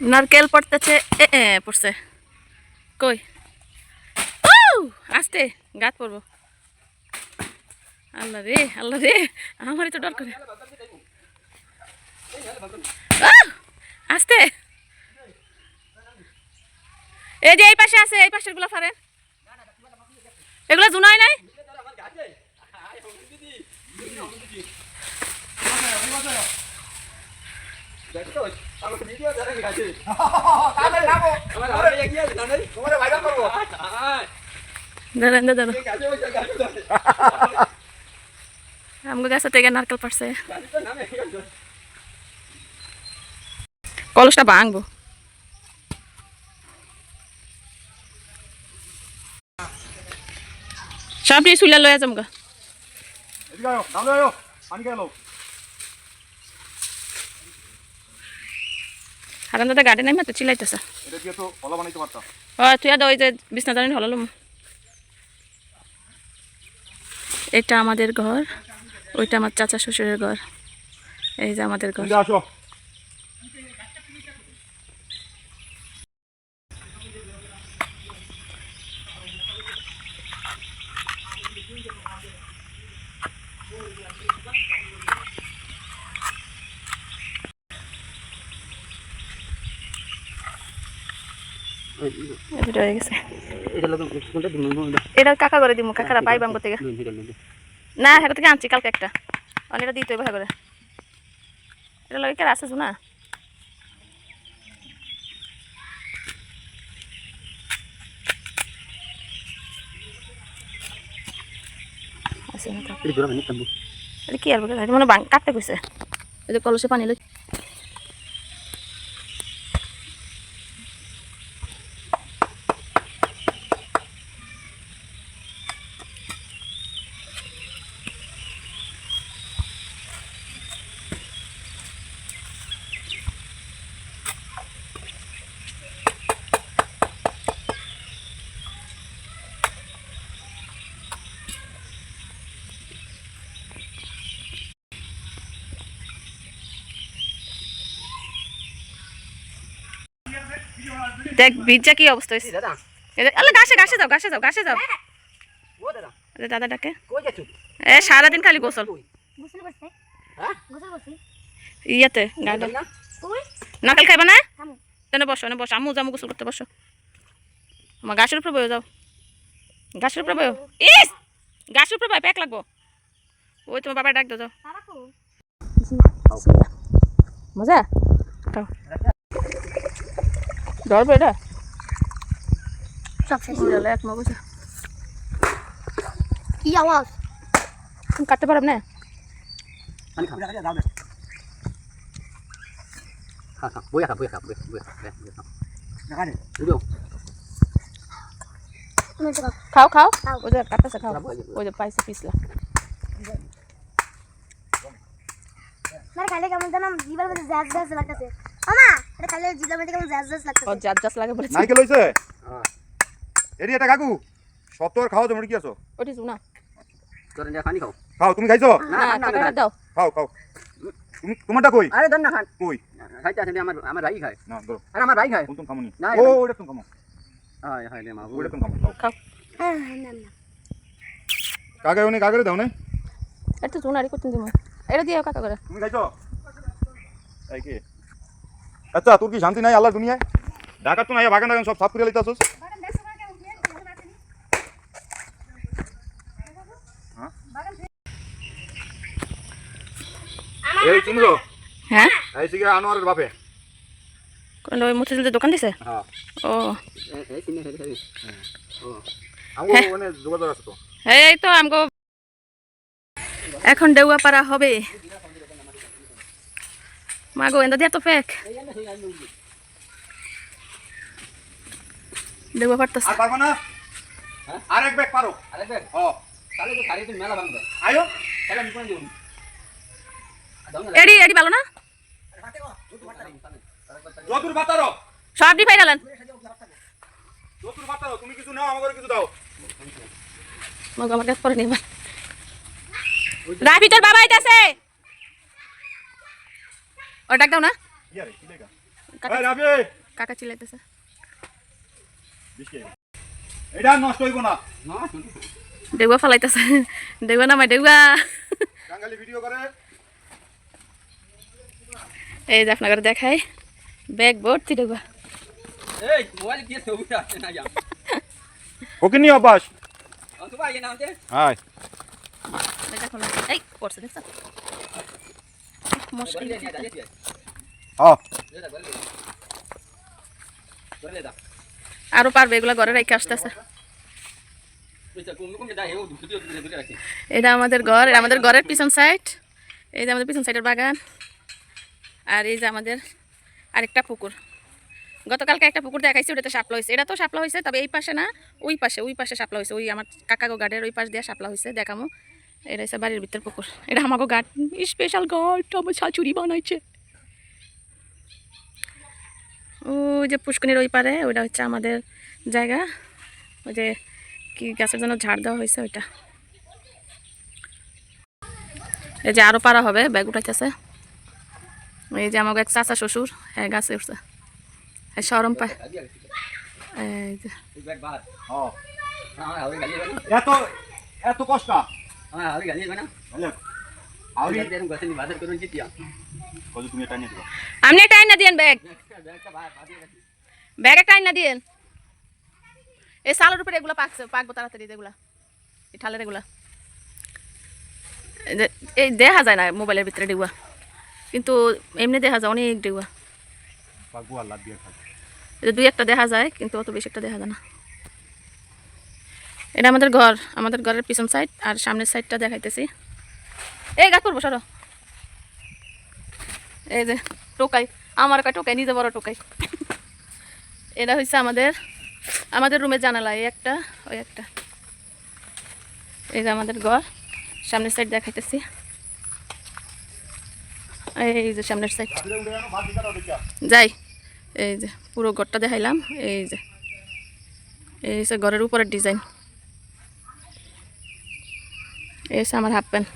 নারকেল পড়তেছে, এ পড়ছে। কই! আস্তে, গাত পড়ব আল্লাহ রে আল্লাহ রে, আমারই তো ডর করে! আস্তে। এই যে এই পাশে আছে, এই পাশেরগুলো ফারেন এগুলো জুনাই নাই? দাঁড়ান দাঁড়ান আমাকে গাছে থেকে নারকেল পারছে কলসটা ভাঙবো। সব দিয়ে চুলে লয়ে যাম গা পানি খেয়ে হারান দাদা গাড়ি নাই মাত্র চিলাইতেছে। তো কলা বানাইতে তুই আর ওই যে বিছনা জানি হলাম এটা আমাদের ঘর ওইটা আমার চাচা শ্বশুরের ঘর। এই যে আমাদের ঘর। এটা হয়ে গেছে। এটা কাকা করে দিমু কাকারা পাইবাম করতে না হেটা থেকে আনছি কালকে একটা। অনেক দিতে ভাই করে। এটা লাগে কেরা আছে না আছে না তো। এটা কি আর মানে কাটতে কইছে। এই যে কলসে পানি লই দেখ বিজ্জা কি অবস্থা হয়েছে? এই- আল্লাহ গাছে গাছে যাও গাছে যাও। গাছে যাও এই দাদা ডাকে এ সারাদিন খালি গোসল। গোসল করছে। গোসল করছি। ইয়াতে গাড়ি নাকাল খাইবা না। তেনে বসো না বসো আমু জামু গোসল করতে বসো। আমার গাছের উপরে বয়ে যাও। গাছের উপরে বয়ে ইস! গাছের উপরে বয়ে প্যাক লাগবো। ওই তোমার বাবা ডাক দাও যাও। মজা? খাও। ধরবে এটা? এক মগজ কি আওয়াজ? তুমি কাটতে পারব না? খাও খাও খাও। ওই যে কাটতেছে খাও। ওই যে পাইছে পিছলা। মানে খাইলে কেমন জানো জিবার মধ্যে জ্যাজ জ্যাজ লাগতেছে। এটা খাইলে জিবার মধ্যে কেমন জ্যাজ ও জাত জাত লাগে বলেছি। নাইকেল হইছে এরি এটা কাকু সব তো আর খাওয়া কি আছো? ওটি শুনা খাও। তুমি খাইছো? না কাকাটা দাও। খাও খাও। তুমি তোমারটা কই? আরে ধর না খান। কই? খাইতে আসেন আমার আমার ভাই খায়। না ধরো। আরে আমার ভাই খায়। তুমি খামনি। না, ও ওটা তুমি খামো। হয় হয় রে মা ওটা তুমি খামো খাও। হ্যাঁ না না কাকে উনি কাকে দাও না? একটু জুনারি করতে দিব। এটা দিয়ে কাকা করে। তুমি খাইছো? এই কি? আচ্ছা তোর কি শান্তি নাই আল্লাহর দুনিয়ায়? ঢাকা তো নাই বাগান বাগান সব সাফ করে লইতে আসোস এই চিনছো হ্যাঁ? এই সিগে আনোয়ারের বাপে। কোন ওই যে দোকান দিছে? হ্যাঁ। ও। এই সিনে হেরি হেরি ও আমগো মানে যোগাযোগ আছে তো? এই তো আমগো এখন দেউয়া পারা হবে। মাগো এন্দা দিয়া তো ফেক দেউয়া পারতাছে আর পারব না? আর ব্যাগ পারো। আরে দেখ ও। তাহলে তো খালি তুমি মেলা ভাঙবে। আয়ো। তাহলে আমি কোন দিব? এডি এডি ভালো না? যতুর বাতারো। সব দি পাইরালেন যতুর বাতারো তুমি কিছু নাও আমাকে কিছু দাও। মাগো আমার কাছে পরে নিবা রাফি বাবা আইতাছে। ও ডাক দাও না। কাকা চিল্লাইতেছে। এটা নষ্ট হইব না। না ডেগুয়া ফালাইতেছে ডেগুয়া বাঙালি ভিডিও করে। এই যে আপনাকে দেখাই। ব্যাগ ভর্তি ডেগুয়া এই মোবাইল দিয়ে ছবি না যা ওকে না হাই। দেখো না। এই পড়ছে দেখছ? মুশকিল আরও পারবে এগুলা ঘরে রেখে আসতেছে। এটা আমাদের ঘর এটা আমাদের ঘরের পিছন সাইড এই যে আমাদের পিছন সাইডের বাগান। আর এই যে আমাদের আরেকটা পুকুর। গতকালকে একটা পুকুর দেখাইছি ওটাতে শাপলা হয়েছে এটা তো শাপলা হয়েছে তবে এই পাশে না ওই পাশে ওই পাশে সাপলা হয়েছে ওই আমার কাকাগো গার্ডের ওই পাশ দিয়ে সাপলা হয়েছে দেখামো। এটা হচ্ছে বাড়ির ভিতর পুকুর। এটা আমাকে গার্ড। স্পেশাল গার্ড আমার শাশুড়ি বানাইছে। ওই যে পুষ্কনির ওই পারে, ওইটা হচ্ছে আমাদের জায়গা। ওই যে কি গাছের জন্য ঝাড় দেওয়া হয়েছে ওইটা। এই যে আরও পারা হবে, ব্যাগ উঠাইতেছে। এই যে আমাকে এক চাচা শ্বশুর হ্যাঁ গাছে উঠছে। হ্যাঁ সরম পায়। এই যে। এত এত কষ্ট। না এটা নিয়ে দিবা আপনি একটা আইনা দিয়েন ব্যাগ একটা আইনা দিয়েন এই সালের উপরে এগুলো পাকছে পাকবো তাড়াতাড়ি এগুলা এই ঠালের এগুলা এই দেখা যায় না মোবাইলের ভিতরে ডেগুয়া কিন্তু এমনি দেখা যায় অনেক ডেগুয়া দুই একটা দেখা যায় কিন্তু অত বেশি একটা দেখা যায় না। এটা আমাদের ঘর, আমাদের ঘরের পিছন সাইড আর সামনের সাইডটা দেখাইতেছি। এই গাছ করব সরো। এই যে টোকাই, আমার একটা টোকাই, নিজে বড় টোকাই। এটা হচ্ছে আমাদের আমাদের রুমের জানালা, এই একটা, ওই একটা। এই যে আমাদের ঘর, সামনের সাইড দেখাইতেছি। এই যে সামনের সাইড যাই, এই যে পুরো ঘরটা দেখাইলাম, এই যে। এই যে ঘরের উপরের ডিজাইন এই হচ্ছে আমার হাফ প্যান্ট